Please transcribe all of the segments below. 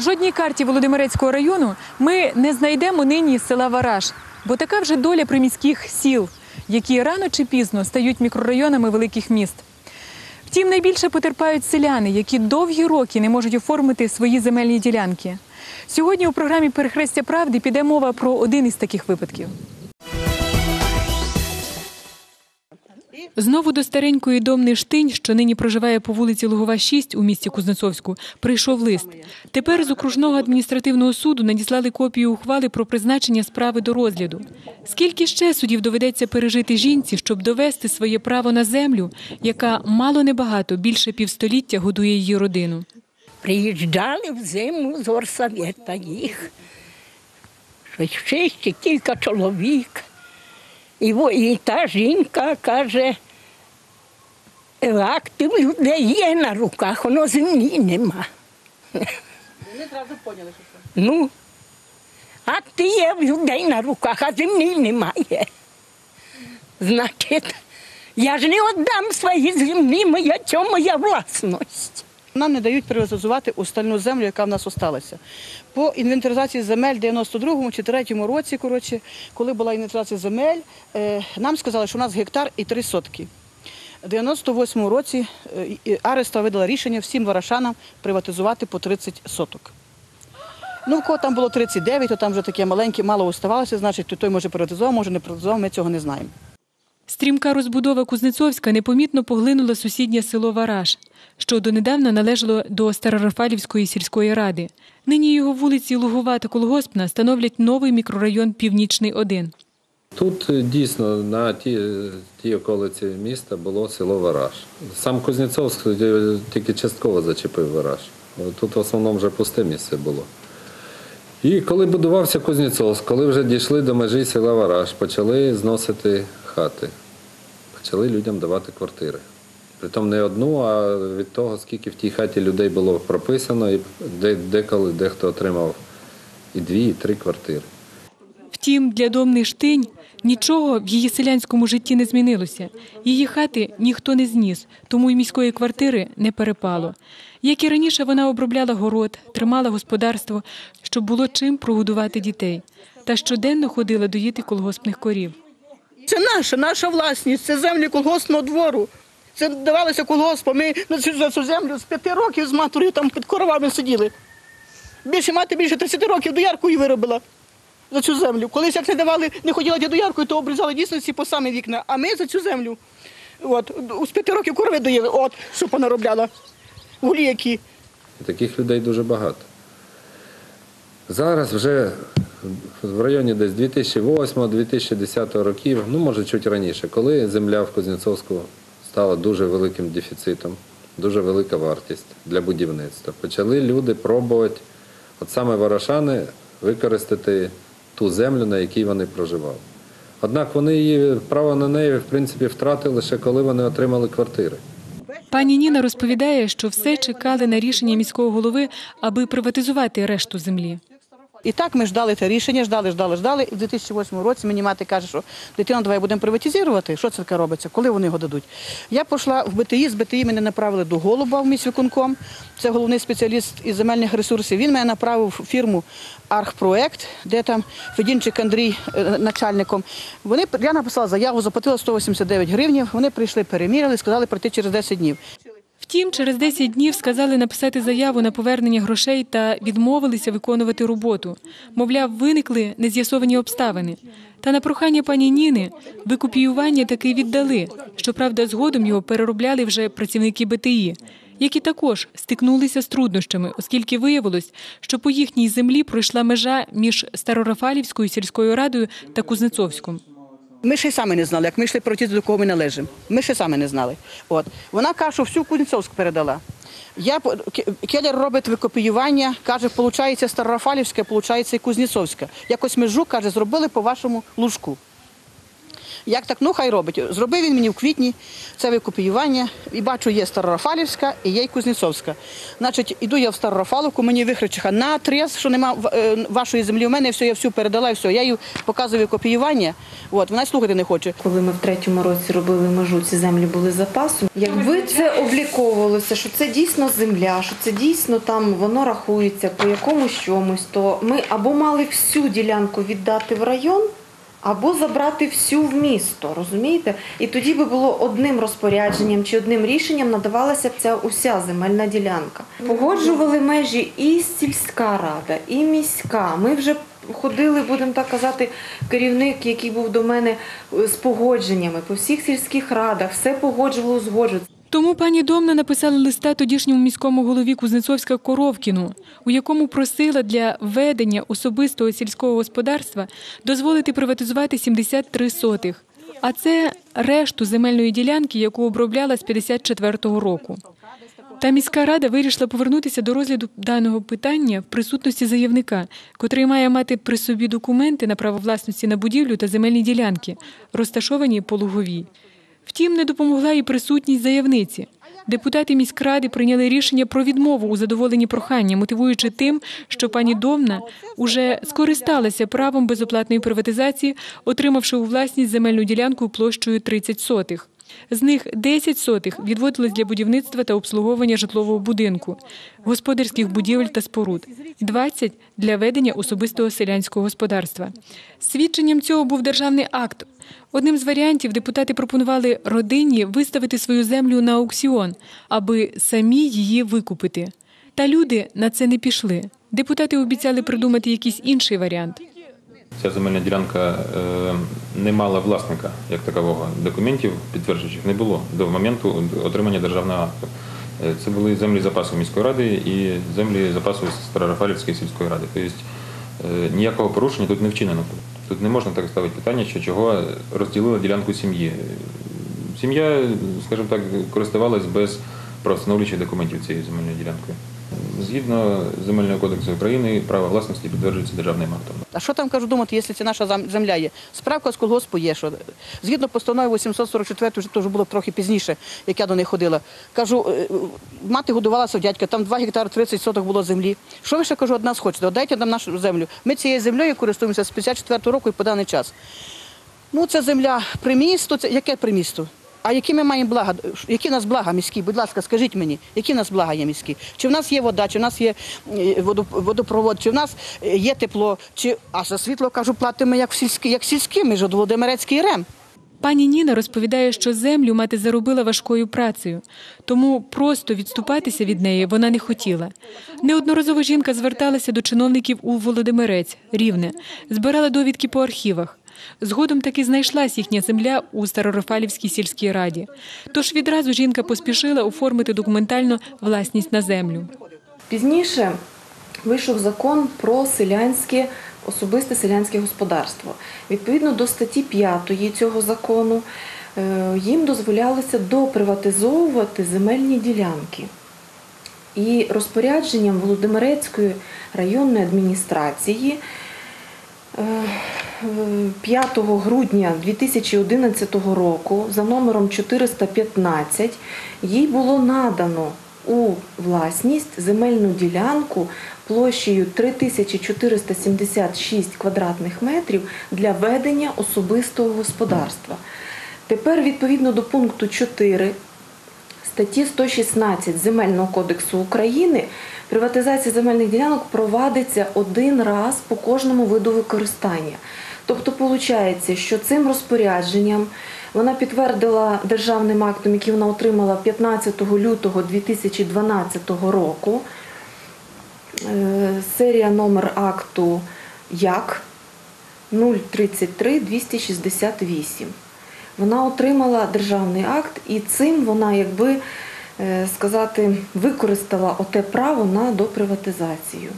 Жодній карті Володимирецького району ми не знайдемо нині села Вараж, бо така вже доля приміських сіл, які рано чи пізно стають мікрорайонами великих міст. Втім, найбільше потерпають селяни, які довгі роки не можуть оформити свої земельні ділянки. Сьогодні у програмі Перехрестя правди піде мова про один із таких випадків. Знову до старенької домни Штинь, що нині проживає по вулиці Лугова, 6 у місті Кузнецовську, прийшов лист. Тепер з окружного адміністративного суду надіслали копію ухвали про призначення справи до розгляду. Скільки ще судів доведеться пережити жінці, щоб довести своє право на землю, яка мало небагато більше півстоліття годує її родину? Приїжджали в зиму з орсавета їх. Щось ще кілька чоловік. І, і та жінка каже, актив людей є на руках, воно землі нема. Вони одразу поняли, що це. Ну, акти є в людей на руках, а землі немає. Значить, я ж не віддам свої землі, моя моя власність. Нам не дають приватизувати остальну землю, яка в нас осталася. По інвентаризації земель в 92-му чи 3-му році, коротше, коли була інвентаризація земель, е, нам сказали, що у нас гектар і 3 сотки. У 98-му році е, Ареста видала рішення всім варашанам приватизувати по 30 соток. Ну, в кого там було 39, то там вже таке маленьке, мало оставалося, значить, то той може приватизував, може не приватизував, ми цього не знаємо. Стрімка розбудова Кузнецовська непомітно поглинула сусіднє село Вараж, що донедавна належало до Старорафалівської сільської ради. Нині його вулиці Лугова та Колгоспна становлять новий мікрорайон Північний 1. Тут е, дійсно на ті, ті околиці міста було село Вараж. Сам Кузнєцовськ е, тільки частково зачепив Вараж. Тут в основному вже пусте місце було. І коли будувався Кузнєцовськ, коли вже дійшли до межі села Вараж, почали зносити хати, почали людям давати квартири. Притом не одну, а від того, скільки в тій хаті людей було прописано, і деколи дехто отримав і дві, і три квартири. Втім, для домни Штинь нічого в її селянському житті не змінилося. Її хати ніхто не зніс, тому й міської квартири не перепало. Як і раніше, вона обробляла город, тримала господарство, щоб було чим прогодувати дітей, та щоденно ходила доїти колгоспних корів. Це наша, наша власність, це землі колгоспного двору. Це давалося колгоспу. Ми на цю, землю з п'яти років з матір'ю там під коровами сиділи. Більше мати більше 30 років дояркою виробила за цю землю. Колись як не давали, не хотіла дояркою, то обрізали дійсно ці по самі вікна. А ми за цю землю. От, з п'яти років корови доїли, от, що понаробляла. Гулі які. Таких людей дуже багато. Зараз вже в районі десь 2008-2010 років, ну може чуть раніше, коли земля в Кузнєцовську стала дуже великим дефіцитом, дуже велика вартість для будівництва. Почали люди пробувати, от саме варашани, використати ту землю, на якій вони проживали. Однак вони її право на неї в принципі втратили лише коли вони отримали квартири. Пані Ніна розповідає, що все чекали на рішення міського голови, аби приватизувати решту землі. І так ми ждали те рішення, ждали, ждали, ждали. І в 2008 році мені мати каже, що дитину давай будемо приватизувати. Що це таке робиться? Коли вони його дадуть? Я пішла в БТІ, з БТІ мене направили до Голуба в міськвиконком. Це головний спеціаліст із земельних ресурсів. Він мене направив в фірму Архпроект, де там Федінчик Андрій е, начальником. Вони я написала заяву, заплатила 189 гривень. Вони прийшли, переміряли, сказали прийти через 10 днів. Втім, через 10 днів сказали написати заяву на повернення грошей та відмовилися виконувати роботу. Мовляв, виникли нез'ясовані обставини. Та на прохання пані Ніни викопіювання таки віддали. Щоправда, згодом його переробляли вже працівники БТІ, які також стикнулися з труднощами, оскільки виявилось, що по їхній землі пройшла межа між Старорафалівською сільською радою та Кузнецовськом. Ми ще й самі не знали, як ми йшли проти до кого ми належимо. Ми ще самі не знали. От. Вона каже, всю Кузнецовськ передала. Я, по- Ке- Келер робить викопіювання, каже, виходить Старорафалівська, виходить і Кузнєцовська. Якось межу, каже, зробили по вашому лужку. Як так, ну хай робить. Зробив він мені в квітні це викопіювання. І бачу, є Старорафалівська і є й Кузнєцовська. Значить, іду я в Старорафалівку, мені викричиха на трес, що нема е, вашої землі. У мене все, я всю передала, і все. Я їй показую копіювання. От, вона слухати не хоче. Коли ми в третьому році робили межу, ці землі були запасом. Якби це обліковувалося, що це дійсно земля, що це дійсно там воно рахується по якомусь чомусь, то ми або мали всю ділянку віддати в район. Або забрати всю в місто, розумієте? І тоді би було одним розпорядженням чи одним рішенням надавалася б ця уся земельна ділянка. Погоджували межі і сільська рада, і міська. Ми вже ходили, будемо так казати, керівник, який був до мене е, з погодженнями по всіх сільських радах, все погоджувало, узгоджувало. Тому пані Домна написала листа тодішньому міському голові Кузнецовська Коровкіну, у якому просила для ведення особистого сільського господарства дозволити приватизувати 73 сотих. А це решту земельної ділянки, яку обробляла з 54-го року. Та міська рада вирішила повернутися до розгляду даного питання в присутності заявника, котрий має мати при собі документи на право власності на будівлю та земельні ділянки, розташовані по Луговій. Втім, не допомогла і присутність заявниці. Депутати міськради прийняли рішення про відмову у задоволенні прохання, мотивуючи тим, що пані Домна уже скористалася правом безоплатної приватизації, отримавши у власність земельну ділянку площею 30 сотих. З них 10 сотих відводилось для будівництва та обслуговування житлового будинку, господарських будівель та споруд, 20 – для ведення особистого селянського господарства. Свідченням цього був державний акт. Одним з варіантів депутати пропонували родині виставити свою землю на аукціон, аби самі її викупити. Та люди на це не пішли. Депутати обіцяли придумати якийсь інший варіант. Ця земельна ділянка е, не мала власника як такового. Документів підтверджуючих не було до моменту отримання державного акту. Е, Це були землі запасу міської ради і землі запасу Старорафалівської сільської ради. Тобто е, ніякого порушення тут не вчинено. було. Тут не можна так ставити питання, що чого розділили ділянку сім'ї. Сім'я, скажімо так, користувалась без правовстановлюючих документів цією земельною ділянкою. Згідно Земельного кодексу України, право власності підтверджується державним актом. А що там кажу думати, якщо це наша земля є? Справка з колгоспу є, що згідно постанови 844, вже теж було трохи пізніше, як я до них ходила. Кажу, е, мати годувалася в дядька, там 2 гектари 30 соток було землі. Що ви ще кажу, од нас хочете? Дайте нам нашу землю. Ми цією землею користуємося з 54 року і по даний час. Ну, це земля при місту, це яке при місту? А які ми маємо блага? Які в нас блага міські? Будь ласка, скажіть мені, які в нас блага є міські? Чи в нас є вода, чи в нас є е, водопровод, чи в нас е, є тепло, чи а за світло кажу, платимо як сільські, як сільські, ми ж от Володимирецький РЕМ. Пані Ніна розповідає, що землю мати заробила важкою працею, тому просто відступатися від неї вона не хотіла. Неодноразово жінка зверталася до чиновників у Володимирець, Рівне, збирала довідки по архівах. Згодом таки знайшлась їхня земля у Старорафалівській сільській раді. Тож відразу жінка поспішила оформити документально власність на землю. Пізніше вийшов закон про селянське особисте селянське господарство. Відповідно до статті 5 цього закону е, їм дозволялося доприватизовувати земельні ділянки. І розпорядженням Володимирецької районної адміністрації е, 5 грудня 2011 року за номером 415 їй було надано у власність земельну ділянку площею 3476 квадратних метрів для ведення особистого господарства. Тепер, відповідно до пункту 4 статті 116 Земельного кодексу України приватизація земельних ділянок провадиться один раз по кожному виду використання. Тобто, виходить, що цим розпорядженням вона підтвердила державним актом, який вона отримала 15 лютого 2012 року. Е, Серія номер акту ЯК 033 268. Вона отримала державний акт, і цим вона, якби е, сказати, використала оте право на доприватизацію.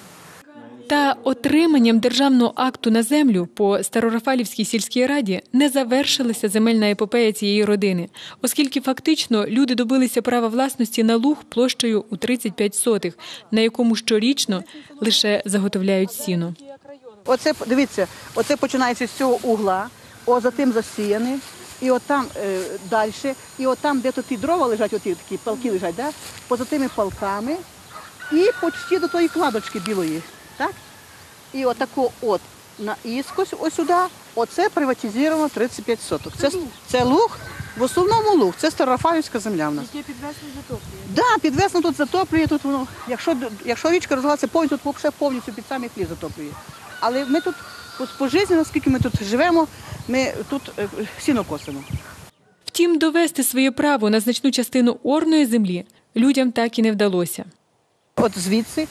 Та отриманням державного акту на землю по Старорафалівській сільській раді не завершилася земельна епопея цієї родини, оскільки фактично люди добилися права власності на луг площею у 35 сотих, на якому щорічно лише заготовляють сіно. Оце, дивіться, оце починається з цього угла, о, за тим засіяне, і от там е, далі, і от там, де то ті дрова лежать, оті такі палки лежать, да? поза тими палками, і почти до тої кладочки білої. Так? І отако от на іскось ось сюди, оце приватизовано 35 соток. Це, це луг, в основному луг, це Старофаївська земля в нас. Яке підвесно затоплює. Да, підвесно тут затоплює, тут воно, якщо, якщо річка розливається повністю, тут взагалі повністю під самий хліб затоплює. Але ми тут, от по житті, наскільки ми тут живемо, ми тут е, сіно косимо. Втім, довести своє право на значну частину орної землі людям так і не вдалося. От звідси,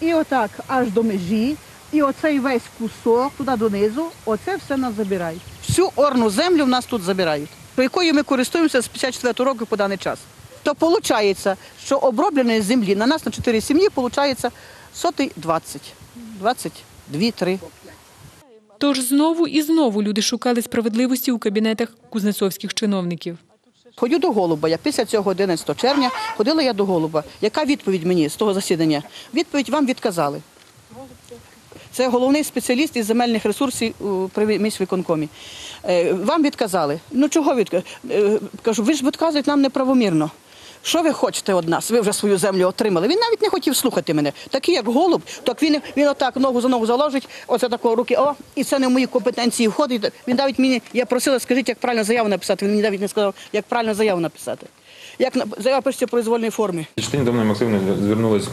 і отак аж до межі, і оцей весь кусок туди донизу, оце все нас забирають. Всю орну землю в нас тут забирають, по якою ми користуємося з 54 року по даний час. То виходить, що обробленої землі на нас на 4 сім'ї виходить сотий 20, 22, 3. Тож знову і знову люди шукали справедливості у кабінетах кузнецовських чиновників. Ходю до Голуба. Я після цього 11 червня ходила я до Голуба. Яка відповідь мені з того засідання? Відповідь вам відказали. Це головний спеціаліст із земельних ресурсів при міськвиконкомі. Е, Вам відказали. Ну чого відказали? Кажу, ви ж відказуєте нам неправомірно. Що ви хочете від нас? Ви вже свою землю отримали. Він навіть не хотів слухати мене. Такий, як голуб, так він, він отак ногу за ногу заложить, оце такого руки, о, і це не в мої компетенції входить. Він навіть мені, я просила, скажіть, як правильно заяву написати. Він мені навіть не сказав, як правильно заяву написати. Як заява пишеться в произвольній формі. Домна Максимовна звернулась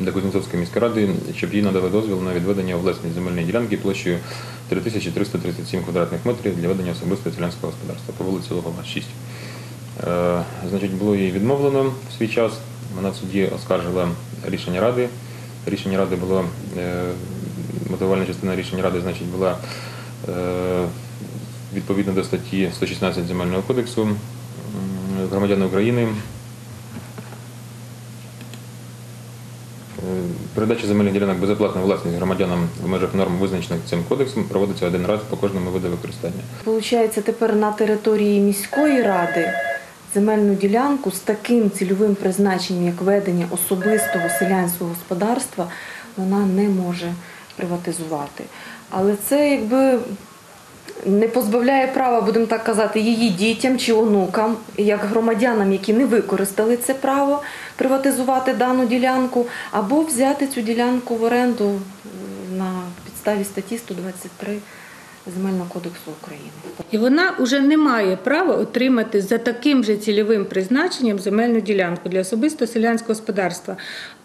до Кузнецовської міської ради, щоб їй надали дозвіл на відведення у власність земельної ділянки площею 3337 квадратних метрів для ведення особистого селянського господарства по вулиці Логова, 6. Е, значить, було їй відмовлено в свій час. Вона в суді оскаржила рішення ради. Рішення ради було е, мотивувальна частина рішення ради, значить, була е, відповідно до статті 116 Земельного кодексу громадяни України Передача земельних ділянок безоплатно власність громадянам в межах норм, визначених цим кодексом, проводиться один раз по кожному виду використання. Получається, тепер на території міської ради земельну ділянку з таким цільовим призначенням, як ведення особистого селянського господарства, вона не може приватизувати. Але це якби не позбавляє права, будемо так казати, її дітям чи онукам, як громадянам, які не використали це право приватизувати дану ділянку, або взяти цю ділянку в оренду на підставі статті 123 Земельного кодексу України. І вона вже не має права отримати за таким же цільовим призначенням земельну ділянку для особистого селянського господарства.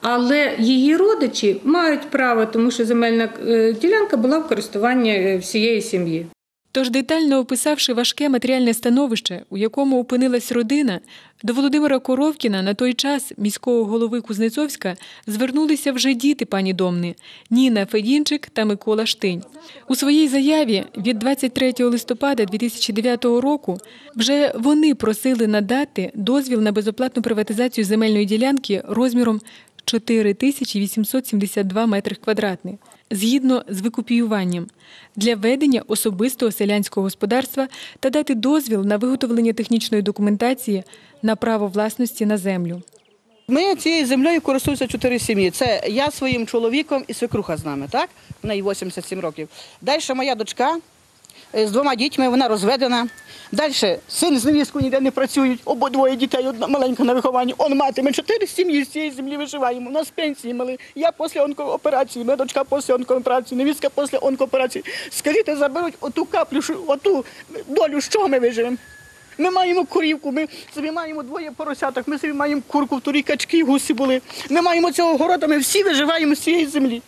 Але її родичі мають право, тому що земельна е, ділянка була в користуванні е, всієї сім'ї. Тож, детально описавши важке матеріальне становище, у якому опинилась родина, до Володимира Коровкіна на той час міського голови Кузнецовська звернулися вже діти пані Домни Ніна Федінчик та Микола Штинь. У своїй заяві від 23 листопада 2009 року вже вони просили надати дозвіл на безоплатну приватизацію земельної ділянки розміром 4872 метри квадратних згідно з викупіюванням для ведення особистого селянського господарства та дати дозвіл на виготовлення технічної документації на право власності на землю. Ми цією землею користуємося чотири сім'ї. Це я своїм чоловіком і свекруха з нами, так? В неї 87 років. Далі моя дочка з двома дітьми, вона розведена. Далі син з невісткою ніде не працюють, обидвоє дітей, одна маленька на вихованні. Он мати, ми чотири сім'ї з цієї землі виживаємо. У нас пенсії мали. Я після онкооперації, моя дочка після онкооперації, невістка після онкооперації. Скажіть, заберуть оту каплю, оту долю, з чого ми виживемо? Ми маємо корівку, ми собі маємо двоє поросяток, ми собі маємо курку, в турі качки, гусі були. Ми маємо цього города, ми всі виживаємо з цієї землі.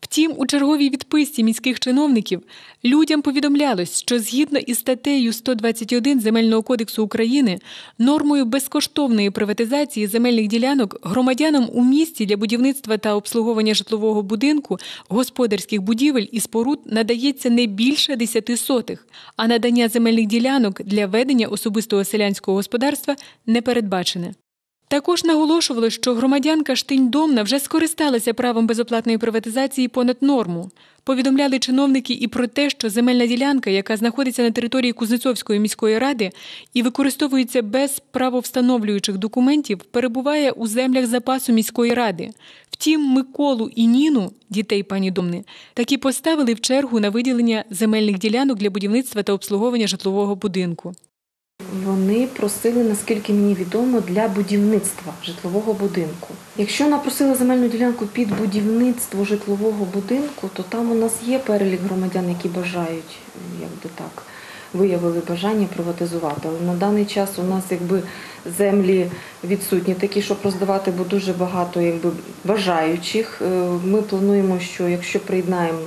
Втім, у черговій відписці міських чиновників людям повідомлялось, що згідно із статтею 121 Земельного кодексу України нормою безкоштовної приватизації земельних ділянок громадянам у місті для будівництва та обслуговування житлового будинку, господарських будівель і споруд надається не більше 10 сотих, а надання земельних ділянок для ведення особистого селянського господарства не передбачене. Також наголошували, що громадянка Штинь-Домна вже скористалася правом безоплатної приватизації понад норму. Повідомляли чиновники і про те, що земельна ділянка, яка знаходиться на території Кузнецовської міської ради і використовується без правовстановлюючих документів, перебуває у землях запасу міської ради. Втім, Миколу і Ніну, дітей пані Домни, таки поставили в чергу на виділення земельних ділянок для будівництва та обслуговування житлового будинку. Вони просили, наскільки мені відомо, для будівництва житлового будинку. Якщо вона просила земельну ділянку під будівництво житлового будинку, то там у нас є перелік громадян, які бажають, якби так, виявили бажання приватизувати. Але на даний час у нас якби землі відсутні, такі, щоб роздавати, бо дуже багато якби бажаючих. Е, Ми плануємо, що якщо приєднаємо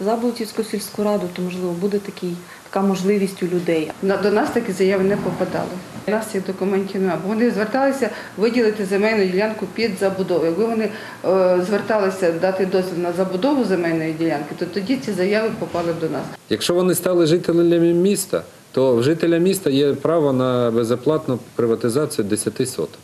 Заблутівську сільську раду, то можливо буде такий, така можливість у людей. До нас такі заяви не попадали. У нас цих документів немає. Бо вони зверталися виділити земельну ділянку під забудову. Якби вони е, зверталися дати дозвіл на забудову земельної ділянки, то тоді ці заяви попали б до нас. Якщо вони стали жителями міста, то в жителя міста є право на безоплатну приватизацію 10 соток.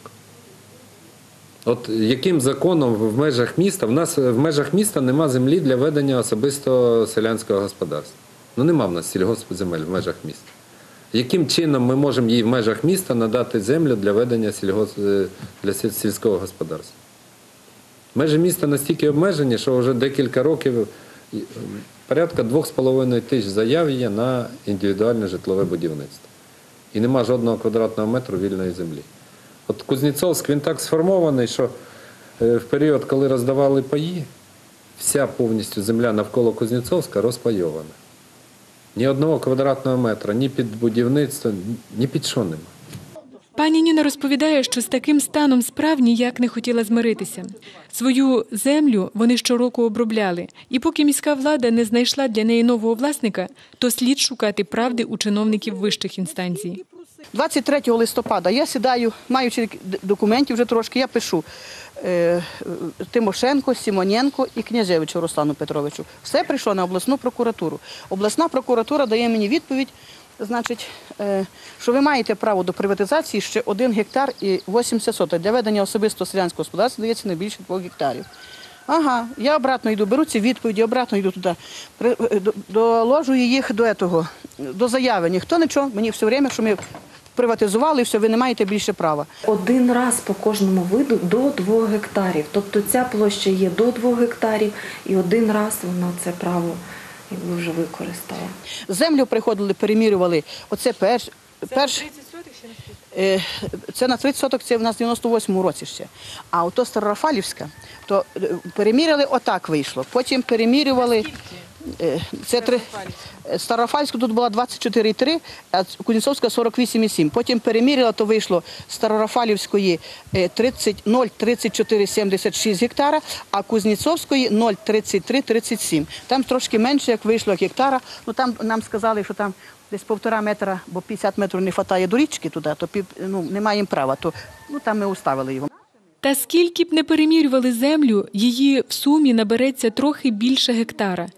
От яким законом в межах міста, в нас в межах міста нема землі для ведення особистого селянського господарства. Ну нема в нас сільгоспземель в межах міста. Яким чином ми можемо їй в межах міста надати землю для ведення сільгос... е, для сільського господарства? Межі міста настільки обмежені, що вже декілька років порядка 2,5 тисяч заяв є на індивідуальне житлове будівництво. І нема жодного квадратного метру вільної землі. От Кузнєцовськ він так сформований, що е, в період, коли роздавали паї, вся повністю земля навколо Кузнєцовська розпайована. Ні одного квадратного метра, ні під будівництво, ні під що нема. Пані Ніна розповідає, що з таким станом справ ніяк не хотіла змиритися. Свою землю вони щороку обробляли, і поки міська влада не знайшла для неї нового власника, то слід шукати правди у чиновників вищих інстанцій. 23 листопада я сідаю, маючи документів вже трошки, я пишу е, Тимошенко, Сімоненко і Князевичу Руслану Петровичу. Все прийшло на обласну прокуратуру. Обласна прокуратура дає мені відповідь, значить, е, що ви маєте право до приватизації ще 1 гектар і 80 соток. Для ведення особистого селянського господарства дається не більше 2 гектарів. Ага, я обратно йду, беру ці відповіді, обратно йду туди. При- е, до- Доложую їх до, этого, до заяви. Ніхто нічого, мені все время, що ми приватизували, і все, ви не маєте більше права. Один раз по кожному виду до 2 гектарів. Тобто ця площа є до 2 гектарів, і один раз вона це право якби вже використала. Землю приходили, перемірювали. Оце перш, перш, Е, це на 30 соток, це в нас в 98-му році ще. А ото Старорафалівська, то е, переміряли, отак вийшло. Потім перемірювали. Е, Це три е, Старорафальська тут була 24,3, а Кузнєцовська 48,7. Потім переміряла, то вийшло Старорафалівської е, 30, 0,3476 гектара, а Кузнєцовської 0,3337. Там трошки менше, як вийшло гектара. Ну там нам сказали, що там десь півтора метра, бо 50 метрів не вистачає до річки туди, то пів, ну, не маємо права. То ну, там ми уставили його. Та скільки б не перемірювали землю, її в сумі набереться трохи більше гектара.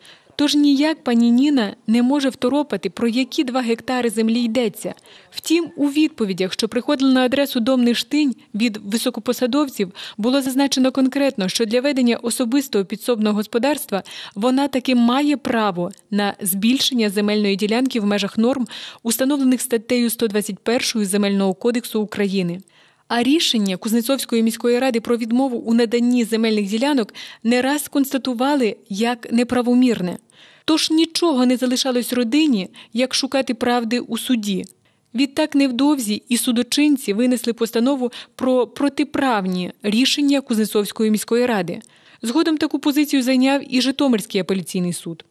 Тож ніяк пані Ніна не може второпати, про які два гектари землі йдеться. Втім, у відповідях, що приходили на адресу Дом Ништинь від високопосадовців, було зазначено конкретно, що для ведення особистого підсобного господарства вона таки має право на збільшення земельної ділянки в межах норм, установлених статтею 121 Земельного кодексу України. А рішення Кузнецовської міської ради про відмову у наданні земельних ділянок не раз констатували як неправомірне. Тож нічого не залишалось родині, як шукати правди у суді. Відтак невдовзі і судочинці винесли постанову про протиправні рішення Кузнецовської міської ради. Згодом таку позицію зайняв і Житомирський апеляційний суд.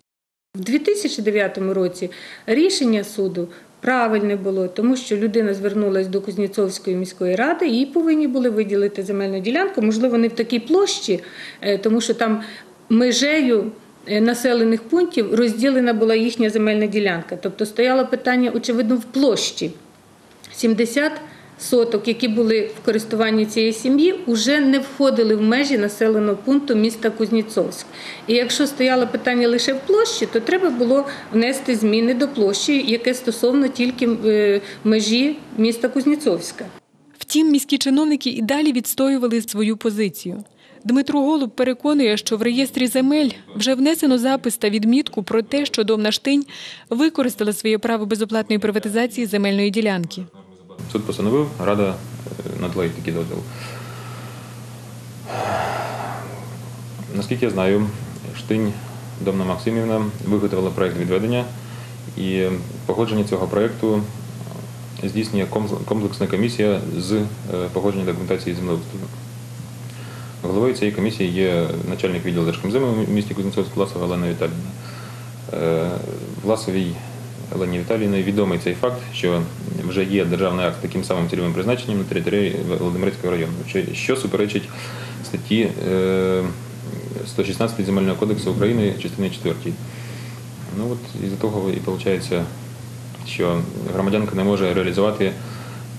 В 2009 році рішення суду правильне було, тому що людина звернулася до Кузнєцовської міської ради, їй повинні були виділити земельну ділянку, можливо, не в такій площі, е, тому що там межею е, населених пунктів розділена була їхня земельна ділянка. Тобто стояло питання, очевидно, в площі. 70 соток, які були в користуванні цієї сім'ї, вже не входили в межі населеного пункту міста Кузнєцовськ. І якщо стояло питання лише в площі, то треба було внести зміни до площі, яке стосовно тільки е, межі міста Кузнєцовська. Втім, міські чиновники і далі відстоювали свою позицію. Дмитро Голуб переконує, що в реєстрі земель вже внесено запис та відмітку про те, що Домна Штинь використала своє право безоплатної приватизації земельної ділянки. Суд постановив, рада е, надала їй такий дозвіл. Наскільки я знаю, Штинь Домна Максимівна виготовила проєкт відведення, і погодження цього проєкту здійснює комплексна комісія з е, погодження документації землеустрою. Головою цієї комісії є начальник відділу Держкомзему в місті Кузнецовськ Власова Олена Віталіївна. Е, Власовій Олені Віталіївні відомий цей факт, що вже є державний акт таким самим цільовим призначенням на території Володимирецького району, що- суперечить статті е, 116 Земельного кодексу України частини 4. Ну от із-за того і виходить, що громадянка не може реалізувати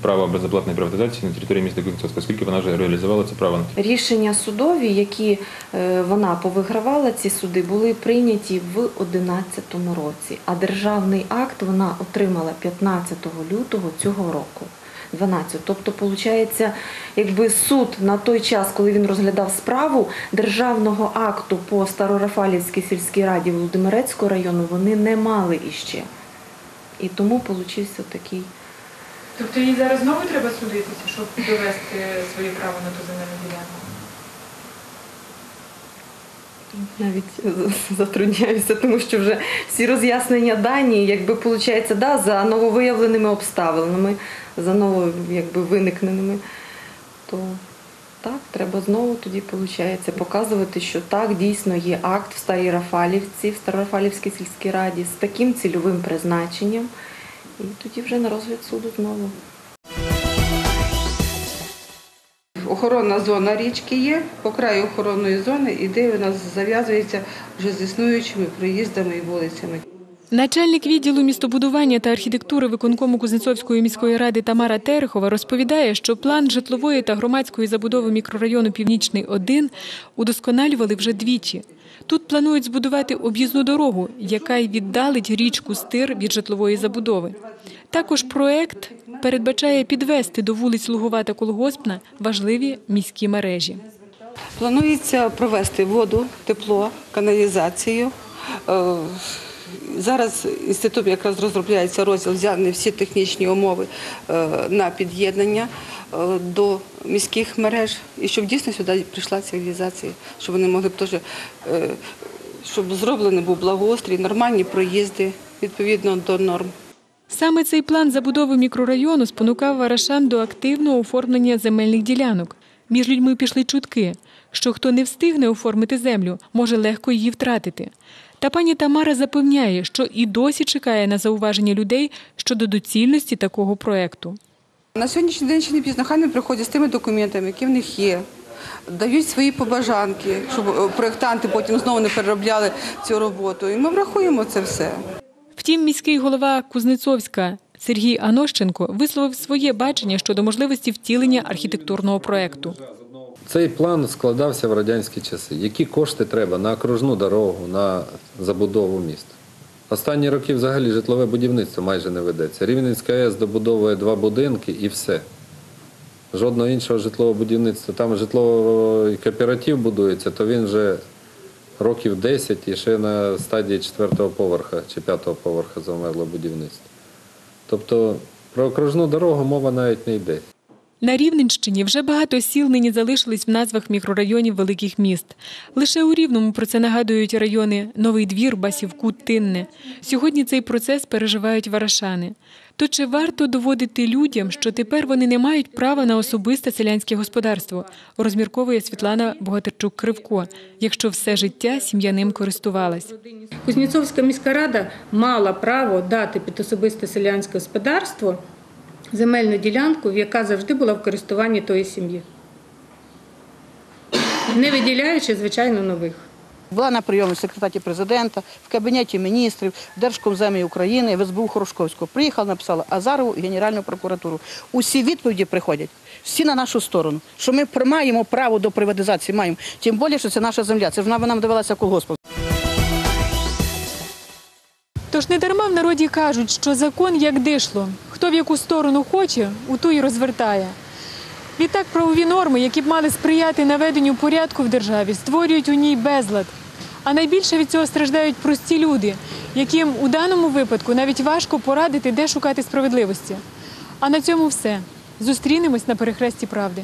право безоплатної приватизації на території міста Кузнецовська, оскільки вона вже реалізувала це право Рішення судові, які е, вона повигравала, ці суди були прийняті в 2011 році, а державний акт вона отримала 15 лютого цього року. 12. Тобто, виходить, якби суд на той час, коли він розглядав справу, державного акту по Старорафалівській сільській раді Володимирецького району вони не мали іще. І тому получився такий Тобто їй зараз знову треба судитися, щоб довести своє право на ту земельну ділянку? Навіть затрудняюся, тому що вже всі роз'яснення дані, якби виходить, да, за нововиявленими обставинами, за ново якби виникненими, то так, треба знову тоді виходить показувати, що так дійсно є акт в Старій Рафалівці, в Старорафалівській сільській раді з таким цільовим призначенням. І тоді вже на розгляд суду знову. Охоронна зона річки є, по краю охоронної зони, і де вона зав'язується вже з існуючими проїздами і вулицями. Начальник відділу містобудування та архітектури виконкому Кузнецовської міської ради Тамара Терехова розповідає, що план житлової та громадської забудови мікрорайону Північний 1 удосконалювали вже двічі. Тут планують збудувати об'їзну дорогу, яка й віддалить річку Стир від житлової забудови. Також проект передбачає підвести до вулиць Лугова та Колгоспна важливі міські мережі. Планується провести воду, тепло, каналізацію. Зараз інститут якраз розробляється розділ, взяли всі технічні умови е, на під'єднання е, до міських мереж, і щоб дійсно сюди прийшла цивілізація, щоб вони могли б теж, е, щоб зроблений був благоустрій, нормальні проїзди відповідно до норм. Саме цей план забудови мікрорайону спонукав варашан до активного оформлення земельних ділянок. Між людьми пішли чутки, що хто не встигне оформити землю, може легко її втратити. Та пані Тамара запевняє, що і досі чекає на зауваження людей щодо доцільності такого проекту. На сьогоднішній день ще не пізно, хай не приходять з тими документами, які в них є. Дають свої побажанки, щоб е, проєктанти потім знову не переробляли цю роботу. І ми врахуємо це все. Втім, міський голова Кузнецовська Сергій Анощенко висловив своє бачення щодо можливості втілення архітектурного проекту. Цей план складався в радянські часи. Які кошти треба на окружну дорогу, на забудову міст? Останні роки взагалі житлове будівництво майже не ведеться. Рівненська АЕС добудовує два будинки і все. Жодного іншого житлового будівництва. Там житловий кооператив будується, то він вже років 10 і ще на стадії четвертого поверха чи п'ятого поверха замерло будівництво. Тобто про окружну дорогу мова навіть не йде. На Рівненщині вже багато сіл нині залишились в назвах мікрорайонів великих міст. Лише у Рівному про це нагадують райони Новий Двір, Басівку, Тинне. Сьогодні цей процес переживають варашани. То чи варто доводити людям, що тепер вони не мають права на особисте селянське господарство, розмірковує Світлана Богатирчук-Кривко, якщо все життя сім'я ним користувалась. Кузнєцовська міська рада мала право дати під особисте селянське господарство земельну ділянку, яка завжди була в користуванні тої сім'ї, не виділяючи, звичайно, нових. Була на прийомі в секретарі президента, в кабінеті міністрів, в Держкомземі України, в СБУ Хорошковського. Приїхала, написала Азарову і Генеральну прокуратуру. Усі відповіді приходять, всі на нашу сторону, що ми маємо право до приватизації, маємо. Тим більше, що це наша земля, це ж вона нам давалася колгоспом. Тож не дарма в народі кажуть, що закон як дишло. Хто в яку сторону хоче, у ту й розвертає. Відтак правові норми, які б мали сприяти наведенню порядку в державі, створюють у ній безлад. А найбільше від цього страждають прості люди, яким у даному випадку навіть важко порадити, де шукати справедливості. А на цьому все. Зустрінемось на перехресті правди.